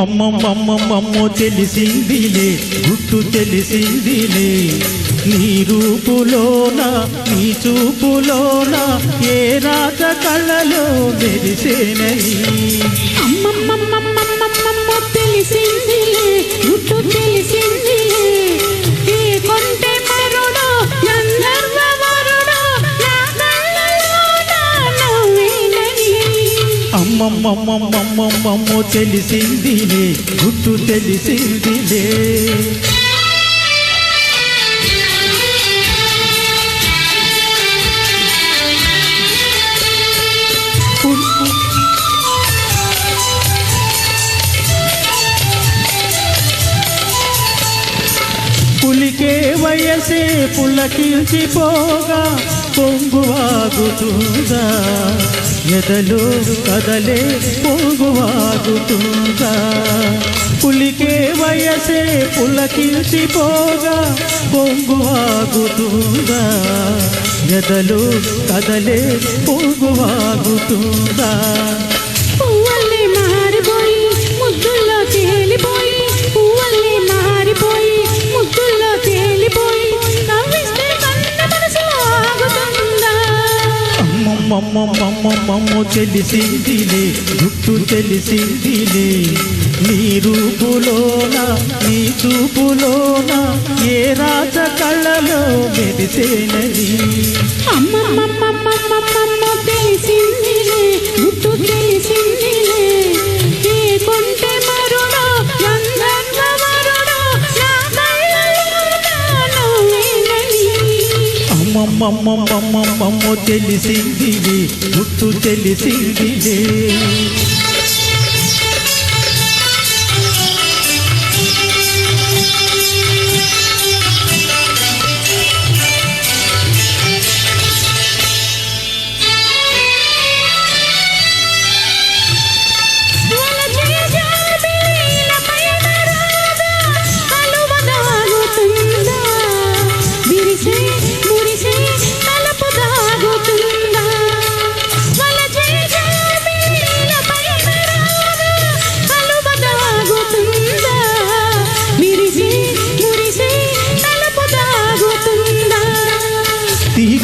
మమ్మమ్మమ్మమ్మో తెలిసిందిలే గుట్టు తెలిసిందిలే. నీ రూపులోన నీ చూపులోన ఏ రాత కళ్ళలో మెరిసేనని అమ్మమ్మమ్మమ్మమ్మమ్మమ్మ తెలిసిందిలే అమ్మమ్మమ్మమ్మమ్మమ్మో తెలిసిందిలే గుట్టు తెలిసిందిలే. పులికే వయసే పులకిల్చిపోగా పొంగువాగుతుందా? ఎదలో కదలే పొంగువాగుతుందా? పులికే వయసే పులకిల్చిపోగా పొంగువాగుతుందా? ఎదలో కదలే పొంగువాగుతుందా? మమ్మ మమ్మ అమ్మమ్మమ్మమ్మమ్మమ్మో తెలిసిందిలే గుట్టు తెలిసిందిలే నీ రూపులోన నీ చూపులోన ఏ రాజ కళ్ళలో మెరిసేనని. అమ్మమ్మమ్మమ్మమ్మమ్మ. అమ్మమ్మమ్మమ్మమ్మమ్మో తెలిసిందిలే గుర్తు తెలిసిందిలే.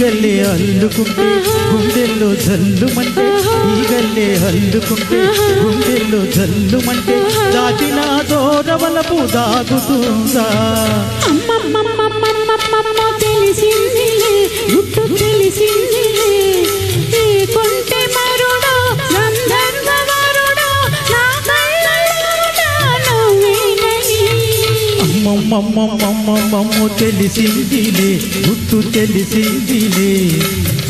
తీగల్లే అల్లుకుంటే గుండెల్లో జల్లుమంటే తీగల్లే అల్లుకుంటే గుండెల్లో జల్లుమంటే దాచిన దోరవలపు దాగుతుందా? తెలిసి అమ్మమ్మమ్మమ్మమ్మమ్మో తెలిసిందిలే గుర్తు తెలిసిందిలే.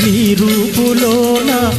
నీ రూపులోన